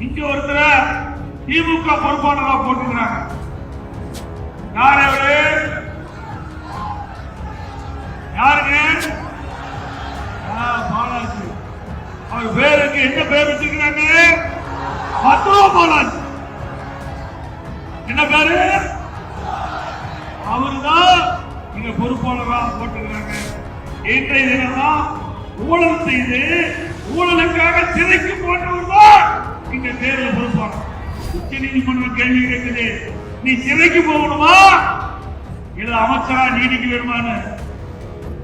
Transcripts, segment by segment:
இங்க ஒருத்தர திமுக பொறுப்பாளராக போட்டுக்கிறாங்க யார் அவரு? யாருங்க? பாலாஜி. அவர் பேருக்கு என்ன பேர் வச்சிருக்கிறாங்க? மத்துவ பாலாஜி. என்ன பேரு? அவருதான் இங்க பொறுப்பாளராக போட்டுக்கிறாங்க இன்றைய தினம்தான் ஊழல் செய்து ஊழலுக்காக சிறைக்கு போட்டவர் தான் இங்க தேர்தல் பொறுப்பாளர் உச்ச நீதிமன்றம் கேள்வி கேட்குது. நீ சிறைக்கு போகணுமா? இல்ல அமைச்சரா நீடிக்க வேணுமான்னு?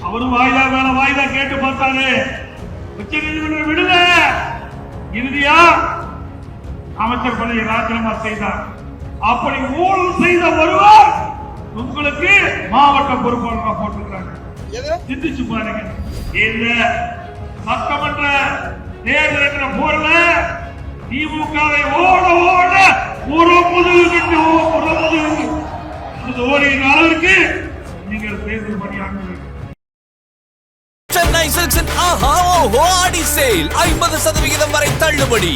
அவரும் வாய்தா மேல வாய்தா கேட்டு பார்த்தாரு. உச்ச நீதிமன்றம் விடுல இறுதியா அமைச்சர் பணியை ராஜினாமா செய்தார். அப்படி ஊழல் செய்த ஒருவர் உங்களுக்கு மாவட்ட பொறுப்பாளராக போட்டிருக்காங்க சிந்திச்சு பாருங்க. இந்த சட்டமன்ற தேர்தல் என்ற போர்ல திமுகவை ஓட ஓட ஒரு முதுகு கட்டு ஒரு முதுகு அது ஓடுகிற அளவிற்கு நீங்கள் தேர்தல் பணியாற்ற சென்னை சில்க்ஸின் ஆஹா ஓஹோ ஆடி சேல். ஐம்பது சதவிகிதம் வரை தள்ளுபடி.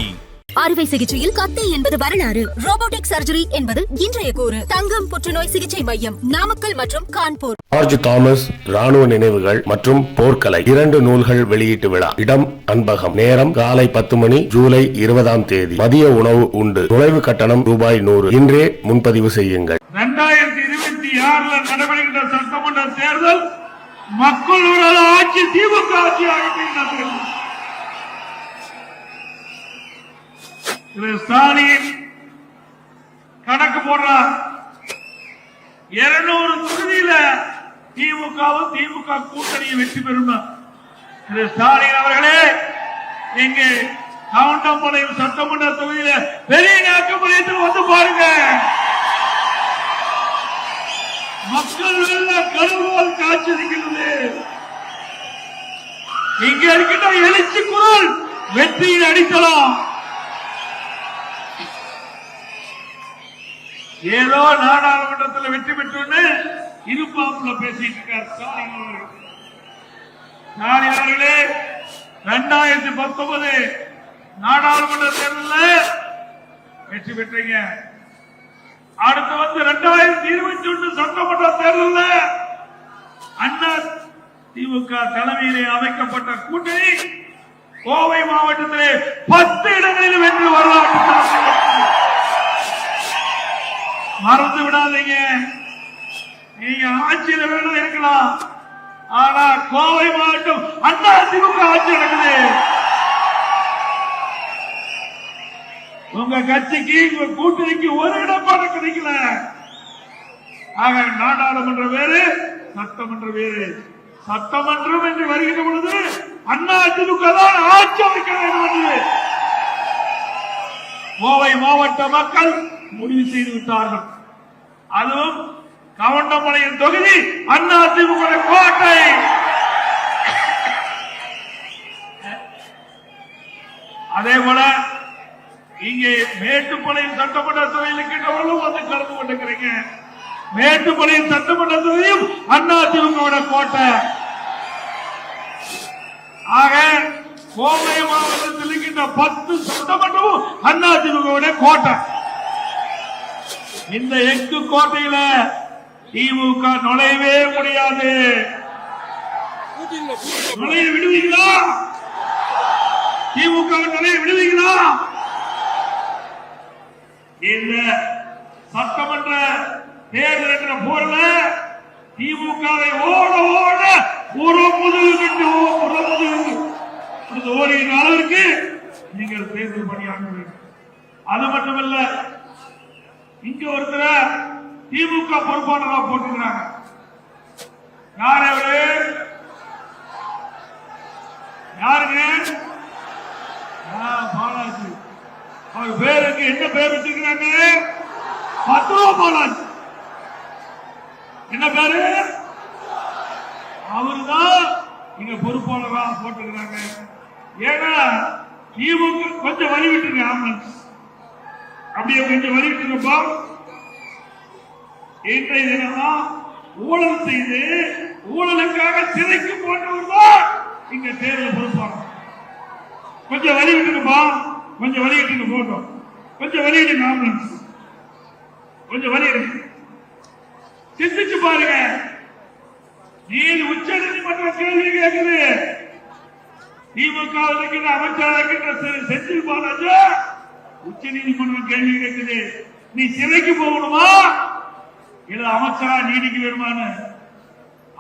அறுவை சிகிச்சையில் கத்தை என்பது வரலாறு. ரோபோட்டிக் சர்ஜரி என்பது இன்றைய கூறு. தங்கம் புற்றுநோய் சிகிச்சை மையம் நாமக்கல் மற்றும் கான்பூர். ஜார்ஜ் தாமஸ் ராணுவ நினைவுகள் மற்றும் போர்க்கலை இரண்டு நூல்கள் வெளியீட்டு விழா. இடம் அன்பகம். நேரம் காலை பத்து மணி ஜூலை இருபதாம் தேதி. மதிய உணவு உண்டு. நுழைவு கட்டணம் ரூபாய் நூறு. இன்றே முன்பதிவு செய்யுங்கள். ரெண்டாயிரத்தி இருபத்தி ஆறுல நடைபெறுகின்ற சட்டமன்ற தேர்தல் மக்களோட ஆட்சி திமுக ஆட்சி ஆகிட்டு திரு ஸ்டாலின். கணக்கு போடுறார் இருநூறு தொகுதியில திமுகவும் திமுக கூட்டணியும் வெற்றி பெறும்? திரு ஸ்டாலின் அவர்களே இங்கு கவுண்டம்பாளையம் சட்டமன்ற தொகுதியில பெரிய நாக்கம்பாளையத்தில் வந்து பாருங்க. மக்கள் கருவோல் காட்சிருக்கிறது இங்க இருக்கின்ற எழுச்சி குரல் வெற்றியின் அடித்தளம் ஏதோ நாடாளுமன்றத்தில் வெற்றி பெற்றுன்னு இருப்பாப்புல பேசிட்டு இருக்கார் ஸ்டாலின் அவர்கள் ஸ்டாலின் அவர்களே ரெண்டாயிரத்தி பத்தொன்பது நாடாளுமன்ற தேர்தலில் வெற்றி பெற்றீங்க. அடுத்து வந்து ரெண்டாயிரத்தி இருபத்தி ஒன்று சட்டமன்ற தேர்தலில் அண்ணா திமுக தலைமையிலே அமைக்கப்பட்ட கூட்டணி கோவை மாவட்டத்திலே பத்து இடங்களில் வென்று வரலாற்று மறந்து விடாதீங்க. நீங்க ஆட்சியில வேணும் இருக்கலாம். ஆனா கோவை மாவட்டம் அண்ணா திமுக ஆட்சி நடக்குது. உங்க கட்சிக்கு உங்க கூட்டணிக்கு ஒரு இடப்பாடு கிடைக்கல. ஆக நாடாளுமன்ற வேறு சட்டமன்ற வேறு. சட்டமன்றம் என்று வருகின்ற பொழுது அண்ணா திமுக தான் ஆட்சி அமைக்க வேண்டும் என்று. கோவை மாவட்ட மக்கள் முடிவு செய்து விட்டார்கள். அதுவும் கவண்டமலையின் தொகுதி அண்ணா திமுக கோட்டை. அதே போல இங்கே மேட்டுப்பாளையம் சட்டமன்ற தொகுதியில் இருக்கின்றவர்களும் வந்து கலந்து கொண்டிருக்கிறீங்க. மேட்டுப்பாளையம் சட்டமன்ற தொகுதியும் அண்ணா திமுக கோட்டை. ஆக கோவை மாவட்டத்தில் இருக்கின்ற பத்து சட்டமன்றமும் அண்ணா திமுக கோட்டை. இந்த எக்கு கோட்டையில திமுக நுழையவே முடியாது. நுழைய விடுவீங்களா? திமுக நுழைய விடுவீங்களா? இந்த சட்டமன்ற தேர்தல் என்ற போர்ல திமுகவை ஓட ஓட ஒரு முதுகு கட்டு ஒரு முதுகு ஓடுகிற அளவிற்கு நீங்கள் தேர்தல் பணியாற்ற வேண்டும் அது மட்டுமல்ல இங்க ஒருத்தர திமுக பொறுப்பாளராக போட்டிருக்கிறாங்க. யார் அவரு? யாருங்க? பாலாஜி. அவர் பேருக்கு என்ன பேர் வச்சிருக்கிறாங்க? பத்ரோ பாலாஜி. என்ன பேரு? அவருதான் இங்க பொறுப்பாளராக போட்டுக்கிறாங்க ஏன்னா திமுக கொஞ்சம் வழி விட்டுருங்க ஆம்புலன்ஸ் அப்படியே கொஞ்சம் வழி விட்டுருப்பா இன்றைய தினமா ஊழல் செய்து ஊழலுக்காக சிறைக்கு போட்டவர் தான் இங்க தேர்தல் பொறுப்பாங்க. கொஞ்சம் வழி கொஞ்சம் வெளியிட்டு போட்டோம் கொஞ்சம் வெளியிடுங்க ஆம்புலன்ஸ் கொஞ்சம் வெளியிடுங்க சிந்திச்சு பாருங்க. நீதி உச்ச நீதிமன்றம் கேள்வி கேட்குது திமுக இருக்கின்ற அமைச்சராக இருக்கின்ற செந்தில் பாலாஜி உச்ச நீதிமன்றம் கேள்வி கேட்குது நீ சிறைக்கு போகணுமா? இல்ல அமைச்சரா நீடிக்க வேணுமான்னு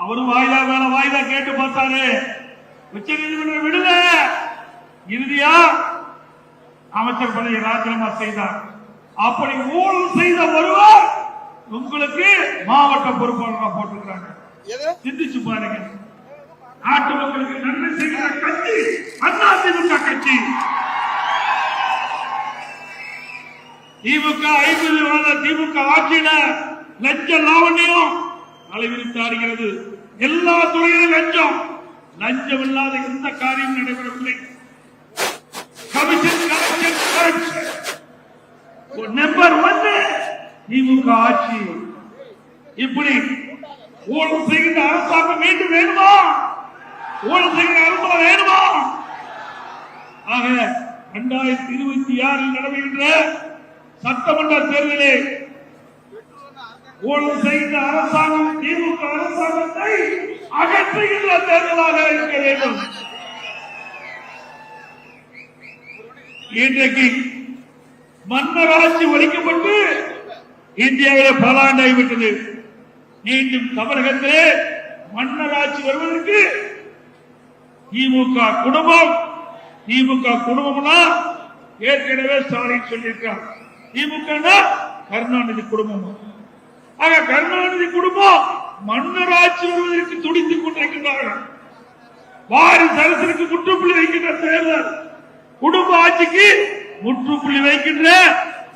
அவரும் வாய்தா மேல வாய்தா கேட்டு பார்த்தாரு. உச்ச நீதிமன்றம் விடல இறுதியா அமைச்சர் பணியை ராஜினாமா செய்தார். அப்படி ஊழல் செய்த ஒருவர் உங்களுக்கு மாவட்ட பொறுப்பாளராக போட்டிருக்காங்க சிந்திச்சு பாருங்க. நாட்டு மக்களுக்கு நன்மை செய்கிற கட்சி அதிமுக கட்சி. திமுக ஐம்பது திமுக ஆட்சியில லஞ்ச லாவண்யம் தலைவிரித்தாடுகிறது எல்லா துறையிலும் லஞ்சம் லஞ்சம் இல்லாத எந்த காரியம் நடைபெறவில்லை. கமிஷன் கமிஷன் நம்பர் ஒன்னு திமுக ஆட்சி. இப்படி ஊழல் செய்கின்ற அரசாங்கம் மீண்டும் வேணுமா? ஊழல் செய்கின்ற அரசாங்கம் வேணுமா? ஆக இரண்டாயிரத்தி இருபத்தி ஆறில் நடைபெறுகின்ற சட்டமன்ற தேர்தலே ஊழல் செய்த அரசாங்கம் திமுக அரசாங்கத்தை அகற்றுகின்ற தேர்தலாக இருக்க வேண்டும். இன்றைக்கு மன்னராட்சி ஒழிக்கப்பட்டு இந்தியாவிலே பல ஆண்டாகிவிட்டது மீண்டும் தமிழகத்திலே மன்னராட்சி வருவதற்கு திமுக குடும்பம் திமுக குடும்பம்னா ஏற்கனவே ஸ்டாலின் சொல்லியிருக்கிறார். திமுக கருணாநிதி குடும்பம்? ஆக கருணாநிதி குடும்பம் மன்னராட்சி வருவதற்கு துடித்துக் கொண்டிருக்கின்றார்கள். வாரிசு அரசிற்கு முற்றுப்புள்ளி வைக்கின்ற தேர்தல். குடும்ப ஆட்சிக்கு முற்றுப்புள்ளி வைக்கின்ற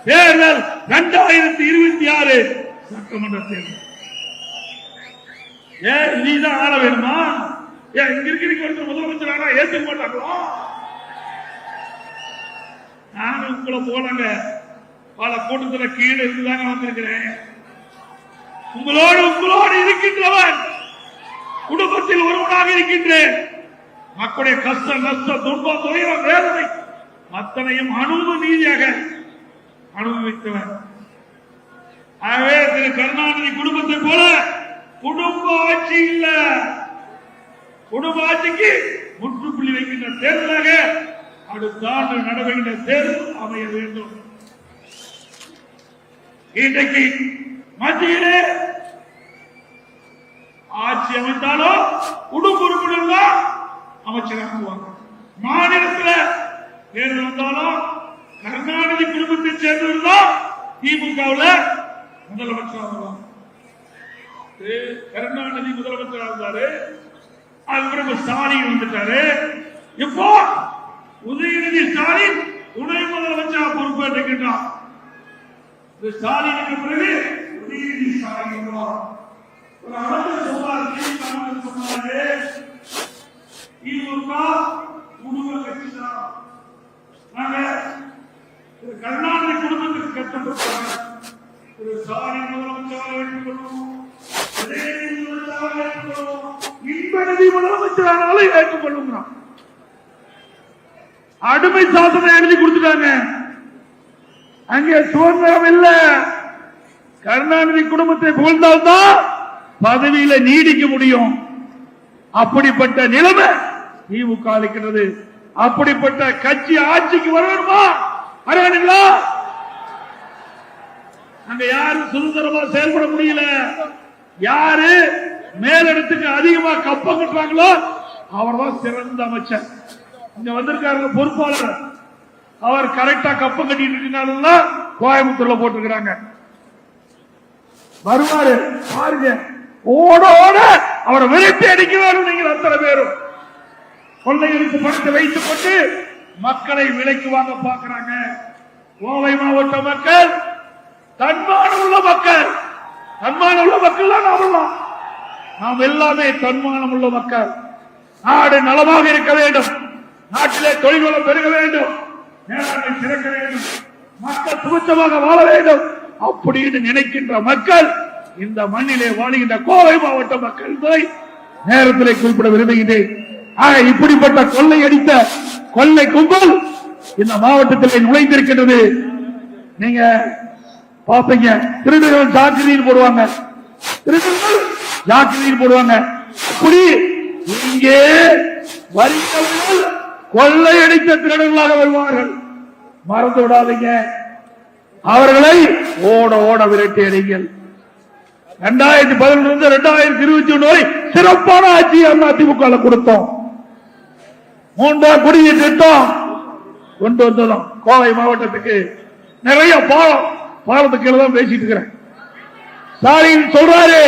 தேர்தல் இரண்டாயிரத்தி இருபத்தி ஆறு சட்டமன்ற தேர்தல். ஏன் நீதான் ஆள வேணுமா? ஏன் இங்க இருக்கிறீங்க ஒருத்தர் முதலமைச்சர் ஆனா ஏத்துக்க மாட்டாங்களோ? நானும் உங்களை போனாங்க பல கூட்டத்துல கீழே இருந்துதாங்க வந்திருக்கிறேன். உங்களோடு உங்களோடு இருக்கின்றவன் குடும்பத்தில் ஒருவனாக இருக்கின்றேன். மக்களுடைய கஷ்ட நஷ்ட துன்பம் துயரம் வேதனை அத்தனையும் அனுபவ நீதியாக அனுபவித்தவர். ஆகவே திரு கருணாநிதி குடும்பத்தை போல குடும்ப ஆட்சி இல்ல. குடும்ப ஆட்சிக்கு முற்றுப்புள்ளி வைக்கின்ற தேர்தலாக அடுத்த ஆண்டு நடவுகின்ற தேர்தல் அமைய வேண்டும். இன்றைக்கு மத்தியிலே ஆட்சி அமைத்தாலும் குடும்ப தான் அமைச்சராகுவாங்க மாநிலத்துல தேர்தல் வந்தாலும் கருணாநிதி குடும்பத்தை சேர்ந்தவர் தான் திமுகவுல முதலமைச்சர் கருணாநிதி முதலமைச்சராக இருந்தாரு. அது பிறகு ஸ்டாலின் வந்துட்டாரு. இப்போ உதயநிதி ஸ்டாலின் துணை முதலமைச்சராக பொறுப்பேற்றுக்கின்றான் இந்த ஸ்டாலினுக்கு பிறகு உதயநிதி ஸ்டாலின் ஒரு அமைச்சர் சொன்னார் திமுக அமைச்சர் சொன்னாரு திமுக குடும்ப கட்சி தான் நாங்க திரு கருணாநிதி குடும்பத்துக்கு கட்டப்பட்டாங்க திரு ஸ்டாலின் முதலமைச்சராக ஏற்றுக்கொள்வோம் உதயநிதி முதலமைச்சராக ஏற்றுக்கொள்வோம் இன்பநிதி முதலமைச்சரானாலும் ஏற்றுக்கொள்ளுங்கிறான் அடிமை சாசனம் எழுதி கொடுத்துட்டாங்க. அங்கே சுதந்திரம் இல்ல. கருணாநிதி குடும்பத்தை புகழ்ந்தால்தான் பதவியில நீடிக்க முடியும். அப்படிப்பட்ட நிலைமை திமுக அளிக்கிறது அப்படிப்பட்ட கட்சி ஆட்சிக்கு வரணுமா? வரணுங்களா அங்க யாரு சுதந்திரமா செயல்பட முடியல? யாரு மேலிடத்துக்கு அதிகமா கப்பம் கட்டுறாங்களோ அவர்தான் சிறந்த அமைச்சர். இங்க வந்திருக்காருங்க பொறுப்பாளர். அவர் கரெக்டா கப்பு கட்டிட்டு இருக்கனால கோயம்புத்தூர்ல போட்டிருக்கிறாங்க. வருவாரு பாருங்க. ஓட ஓட அவரை விரட்டி அடிக்க நீங்கள் அத்தனை பேரும். கொள்ளைகளுக்கு பணத்தை வைத்துக் கொண்டு மக்களை விலைக்கு வாங்க பார்க்கிறாங்க. கோவை மாவட்ட மக்கள் தன்மானம் உள்ள மக்கள். தன்மானம் உள்ள மக்கள் தான். நாமெல்லாம் நாம் எல்லாமே தன்மானம் உள்ள மக்கள். நாடு நலமாக இருக்க வேண்டும். நாட்டிலே தொழில்வளம் பெருக வேண்டும். மேலாண்மை திறக்க வேண்டும். மக்கள் சுபிச்சமாக வாழ வேண்டும். அப்படின்னு நினைக்கின்ற மக்கள் இந்த மண்ணிலே வாழ்கின்ற கோவை மாவட்ட மக்கள் போய் நேரத்திலே குறிப்பிட விரும்புகின்றேன் ஆக இப்படிப்பட்ட கொள்ளை அடித்த கொள்ளை கும்பல் இந்த மாவட்டத்தில் நுழைந்திருக்கின்றது. நீங்க பாப்பீங்க திருடுகள் ஜாக்கிரதையில் போடுவாங்க. திருடுகள் ஜாக்கிரதையில் போடுவாங்க. அப்படி இங்கே வருகிறவர்கள் கொள்ளையடித்த திருடர்களாக வருவார்கள். மறந்து விடாதீங்க. அவர்களை ஓட ஓட விரட்டி அடிங்கள். இரண்டாயிரத்தி பதினொன்று இருந்து இரண்டாயிரத்தி இருபத்தி ஒன்று வரை சிறப்பான ஆட்சி அதிமுக கொடுத்தோம். மூன்றாம் குடிநீர் திட்டம் கொண்டு வந்ததும் கோவை மாவட்டத்துக்கு நிறைய பாலம் பாலத்துக்கு கீழே தான் பேசிட்டு இருக்கிறேன். ஸ்டாலின் சொல்றாரு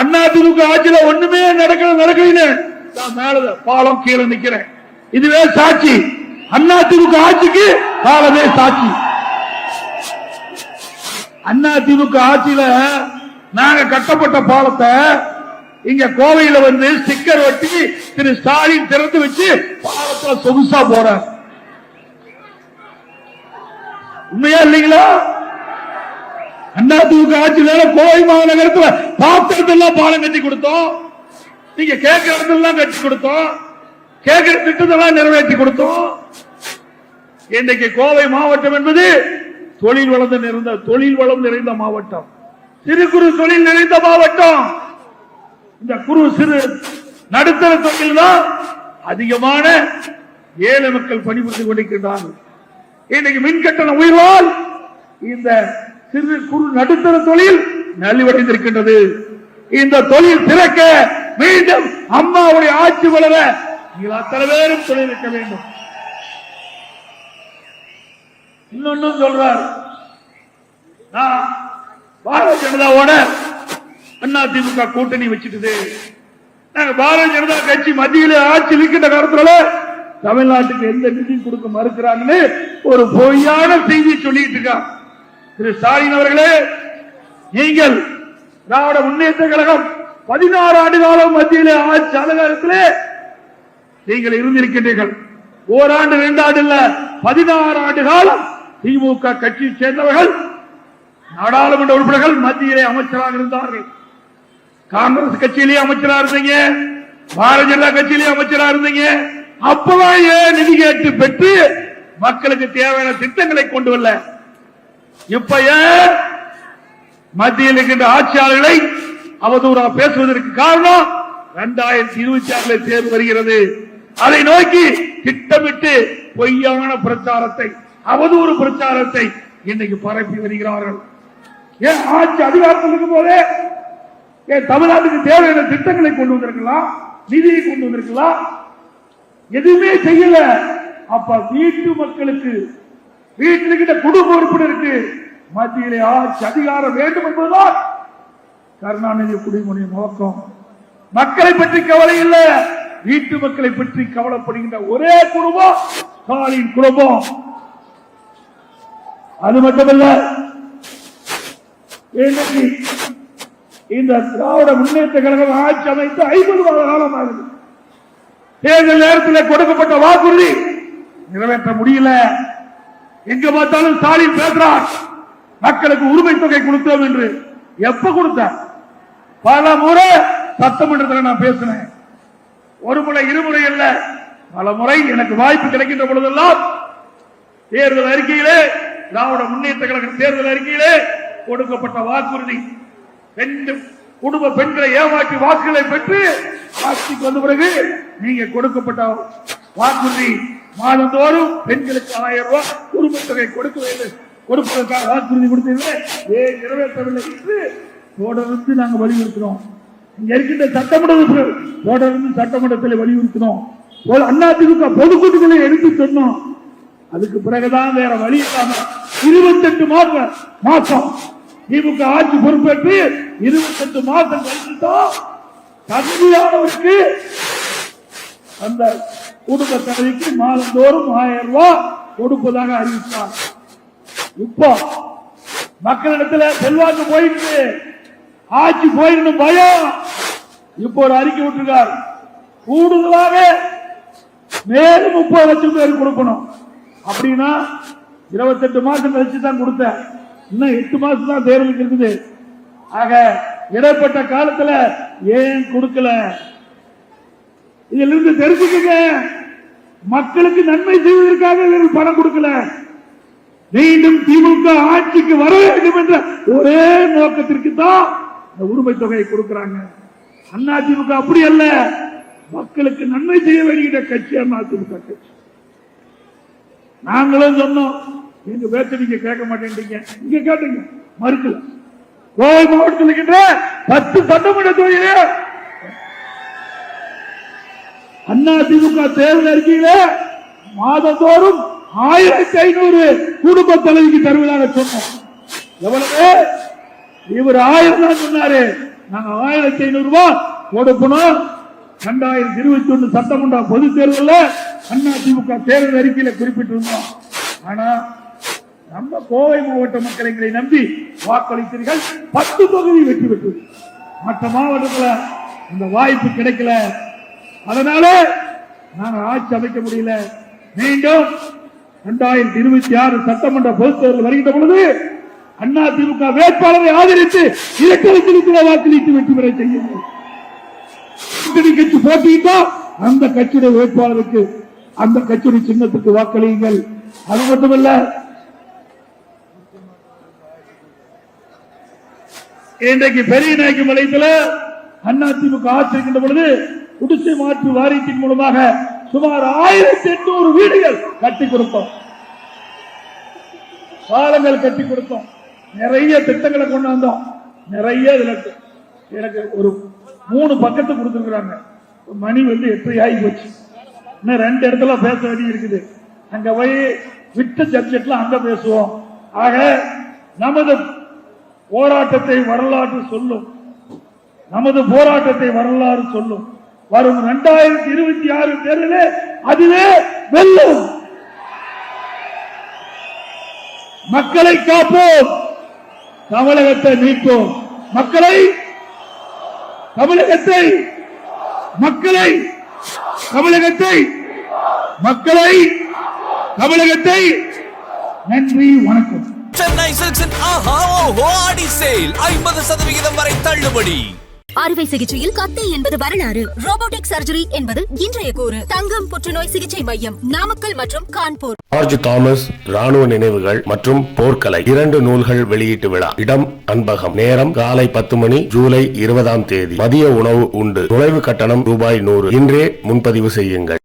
அண்ணா ஆட்சியில ஒண்ணுமே நடக்கல நடக்கலன்னு. நான் மேல பாலம் கீழே நிக்கிறேன். இதுவே சாட்சி. அண்ணா திமுக ஆட்சிக்கு காலமே சாட்சி. அண்ணா திமுக ஆட்சியில நாங்க கட்டப்பட்ட பாலத்தை இங்க கோவையில வந்து ஸ்டிக்கர் ஒட்டி திரு ஸ்டாலின் திறந்து வச்சு பாலத்துல சொகுசா போற உண்மையா இல்லைங்களா? அண்ணா திமுக ஆட்சியில கோவை மாநகரத்துல பார்த்த பாலம் கட்டி கொடுத்தோம். நீங்க கேட்கறதெல்லாம் கட்டி கொடுத்தோம். கேட்கிற திட்டத்தெல்லாம் நிறைவேற்றி கொடுத்தோம். இன்றைக்கு கோவை மாவட்டம் என்பது தொழில் வளர்ந்து நிறைந்த தொழில் வளம் நிறைந்த மாவட்டம். சிறு குறு தொழில் நிறைந்த மாவட்டம். இந்த குறு சிறு நடுத்தர தொழில் தான் அதிகமான ஏழை மக்கள் பணிபுரிந்து கொண்டிருக்கின்றார்கள். இன்னைக்கு மின் கட்டண உயர்வால் இந்த சிறு குறு நடுத்தர தொழில் நலிவடைந்திருக்கின்றது. இந்த தொழில் திறக்க மீண்டும் அம்மாவுடைய ஆட்சி வளர நீங்கள் அத்தனை பேரும் தொழில் இருக்க வேண்டும். இன்னொன்னும் சொல்றார். நான் பாரதிய ஜனதாவோட அண்ணா திமுக கூட்டணி வச்சுட்டு நாங்க பாரதிய ஜனதா கட்சி மத்தியில ஆட்சி இருக்கின்ற காலத்துல தமிழ்நாட்டுக்கு எந்த நிதி கொடுக்க மறுக்கிறாங்கன்னு ஒரு பொய்யான செய்தி சொல்லிட்டு இருக்கான் திரு ஸ்டாலின் அவர்களே நீங்கள் திராவிட முன்னேற்ற கழகம் பதினாறு ஆண்டு காலம் மத்தியிலே ஆட்சி அதிகாரத்திலே நீங்கள் இருந்திருக்கின்றீர்கள். ஓராண்டு இரண்டாண்டு இல்ல பதினாறு ஆண்டு காலம் திமுக கட்சியை சேர்ந்தவர்கள் நாடாளுமன்ற உறுப்பினர்கள் மத்தியிலே அமைச்சராக இருந்தார்கள். காங்கிரஸ் கட்சியிலேயே அமைச்சரா இருந்தீங்க பாரதிய ஜனதா கட்சியிலேயே அமைச்சரா இருந்தீங்க. அப்பதான் ஏன் நிதி கேட்டு பெற்று மக்களுக்கு தேவையான திட்டங்களை கொண்டு வரல. இப்ப ஏன் மத்தியில் இருக்கின்ற ஆட்சியாளர்களை அவதூறா பேசுவதற்கு காரணம் இரண்டாயிரத்தி இருபத்தி ஆறுல தேர்வு வருகிறது. அதை நோக்கி திட்டமிட்டு பொய்யான பிரச்சாரத்தை அவதூறு பிரச்சாரத்தை இன்னைக்கு பரப்பி வருகிறார்கள். ஏன் ஆட்சி அதிகாரத்தில் இருக்கும் போதே ஏன் தமிழ்நாட்டுக்கு தேவையான திட்டங்களை கொண்டு வந்திருக்கலாம் நிதியை கொண்டு வந்திருக்கலாம்? எதுவுமே செய்யல. அப்ப வீட்டு மக்களுக்கு வீட்டுக்கிட்ட குடும்ப குடும்ப உறுப்பினருக்கு மத்தியிலே ஆட்சி அதிகாரம் வேண்டும் என்பதுதான் கருணாநிதி குடிமொழி நோக்கம் மக்களை பற்றி கவலை இல்லை. வீட்டு மக்களை பற்றி கவலைப்படுகின்ற ஒரே குடும்பம் ஸ்டாலின் குடும்பம். அது மட்டுமல்ல இந்த திராவிட முன்னேற்ற கழகம் ஆட்சி அமைத்து ஐம்பது மாத காலம் ஆகுது தேர்தல் நேரத்தில் கொடுக்கப்பட்ட வாக்குறுதி நிறைவேற்ற முடியல. எங்க பார்த்தாலும் ஸ்டாலின் பேசுறார். மக்களுக்கு உரிமை தொகை கொடுத்தோம் என்று. எப்ப கொடுத்த பல முறை சட்டமன்றத்தில் நான் பேசினேன். ஒரு முறை இருமுறை அல்ல. பல முறை எனக்கு வாய்ப்பு கிடைக்கின்ற பொழுதெல்லாம் தேர்தல் அறிக்கையிலே திராவிட முன்னேற்ற கழக தேர்தல் அறிக்கையிலே கொடுக்கப்பட்ட வாக்குறுதி. பெண் குடும்ப பெண்களை ஏமாற்றி வாக்குகளை பெற்று ஆட்சிக்கு வந்த பிறகு நீங்க கொடுக்கப்பட்ட வாக்குறுதி மாதந்தோறும் பெண்களுக்கு ஆயிரம் ரூபாய் குடும்பத் தொகை கொடுக்க கொடுப்பதற்காக வாக்குறுதி கொடுத்தீர்கள் ஏன் நிறைவேற்றவில்லை என்று தொடர்ந்து நாங்கள் வலியுறுத்தினோம். இங்க இருக்கின்ற சட்டமன்ற தொடர்ந்து சட்டமன்றத்தில் வலியுறுத்தினோம். திமுக பொதுக்கூட்டங்களை எடுத்து சொன்னோம். அதுக்கு பிறகுதான் வேற வழி இல்லாம இருபத்தெட்டு மாசம் மாசம் திமுக ஆட்சி பொறுப்பேற்று இருபத்தெட்டு மாசம் கழிச்சுட்டோம் தகுதியானவருக்கு அந்த குடும்ப தலைவிக்கு மாதந்தோறும் ஆயிரம் ரூபாய் கொடுப்பதாக அறிவித்தார். இப்போ மக்களிடத்துல செல்வாக்கு போயிட்டு ஆட்சி போயிடணும் பயம். இப்போ ஒரு அறிக்கை விட்டுருக்கார். கூடுதலாக மேலும் முப்பது லட்சம் பேர் கொடுக்கணும். அப்படின்னா இருபத்தெட்டு மாசம் கழிச்சு தான் கொடுத்தேன். இன்னும் எட்டு மாசம் தான் தேர்வுக்கு இருக்குது. ஆக இடைப்பட்ட காலத்துல ஏன் கொடுக்கல? இதிலிருந்து தெரிஞ்சுக்கங்க. மக்களுக்கு நன்மை செய்வதற்காக இவர்கள் பணம் கொடுக்கல. மீண்டும் திமுக ஆட்சிக்கு வர வேண்டும் என்ற ஒரே நோக்கத்திற்கு தான் இந்த உரிமை தொகையை கொடுக்கிறாங்க. அண்ணா திமுக அப்படி அல்ல. மக்களுக்கு நன்மை செய்ய வேண்டிய கட்சி அதிமுக திமுக கட்சி. நாங்களும் சொன்னோம் எங்க பேச்சு நீங்க கேட்க மாட்டேன்றீங்க. இங்க கேட்டீங்க மறுக்கல. கோவை மாவட்டத்தில் இருக்கின்ற பத்து சட்டமன்ற தொகுதியிலே அண்ணா திமுக தேர்தல் அறிக்கையில மாதந்தோறும் ஆயிரத்தி ஐநூறு குடும்ப தலைவிக்கு தருவதாக சொன்னோம். எவ்வளவு? இவர் ஆயிரம் தான் சொன்னாரு. நாங்க ஆயிரத்தி ஐநூறு ரூபாய் கொடுக்கணும். ரெண்டாயிரத்தி இருபத்தி ஒண்ணு சட்டமன்ற பொது தேர்தலில் அண்ணா திமுக தேர்தல் அறிக்கையில குறிப்பிட்டிருந்தோம். ஆனா நம்ம கோவை மாவட்ட மக்கள் எங்களை நம்பி வாக்களித்தீர்கள். பத்து தொகுதி வெற்றி பெற்றது. மற்ற மாவட்டத்தில் இந்த வாய்ப்பு கிடைக்கல. அதனால நாங்கள் ஆட்சி அமைக்க முடியல. மீண்டும் இரண்டாயிரத்தி இருபத்தி ஆறு சட்டமன்ற பொதுத் தேர்தல் வருகின்ற பொழுது அண்ணா திமுக வேட்பாளரை ஆதரித்து இலக்கணத்திற்கு வாக்களித்து வெற்றி பெற செய்யுங்கள் கூட்டணி கட்சி போட்டியிட்டா அந்த கட்சியுடைய வேட்பாளருக்கு அந்த கட்சியுடைய சின்னத்துக்கு வாக்களியுங்கள். அது மட்டுமல்ல இன்றைக்கு பெரிய நாயக்கு மலையத்தில் அதிமுக ஆட்சி இருக்கின்ற பொழுது குடிசை மாற்று வாரியத்தின் மூலமாக சுமார் ஆயிரத்தி எட்நூறு வீடுகள் கட்டி கொடுத்தோம். பாலங்கள் கட்டி கொடுத்தோம். நிறைய திட்டங்களை கொண்டு வந்தோம். நிறைய இதுல இருக்கு. எனக்கு ஒரு மூணு பக்கத்து கொடுத்துருக்குறாங்க. மணி வந்து எட்டு ஆகி போச்சு. இன்னும் ரெண்டு இடத்துல பேச வேண்டி இருக்குது. அங்க போய் விட்ட சப்ஜெக்ட்ல அங்க பேசுவோம். ஆக நமது போராட்டத்தை வரலாற்று சொல்லும். நமது போராட்டத்தை வரலாறு சொல்லும். வரும் இரண்டாயிரத்தி இருபத்தி ஆறு தேர்தலே அதுவே வெல்லும். மக்களை காப்போம். தமிழகத்தை மீட்போம். மக்களை தமிழகத்தை மக்களை தமிழகத்தை மக்களை தமிழகத்தை. நன்றி வணக்கம். சென்னை சில்க்ஸின் ஆஹா ஓஹோ ஆடி சேல். ஐம்பது சதவிகிதம் வரை தள்ளுபடி. அறுவை சிகிச்சையில் கத்தை என்பது வரலாறு. ரோபோட்டிக் சர்ஜரி என்பது இன்றைய கூறு. தங்கம் புற்றுநோய் சிகிச்சை மையம் நாமக்கல் மற்றும் கான்பூர். ஜார்ஜ் தாமஸ் ராணுவ நினைவுகள் மற்றும் போர்க்கலை. இரண்டு நூல்கள் வெளியீட்டு விழா. இடம் அன்பகம். நேரம் காலை பத்து மணி ஜூலை இருபதாம் தேதி. மதிய உணவு உண்டு. நுழைவு கட்டணம் ரூபாய் நூறு. இன்றே முன்பதிவு செய்யுங்கள்.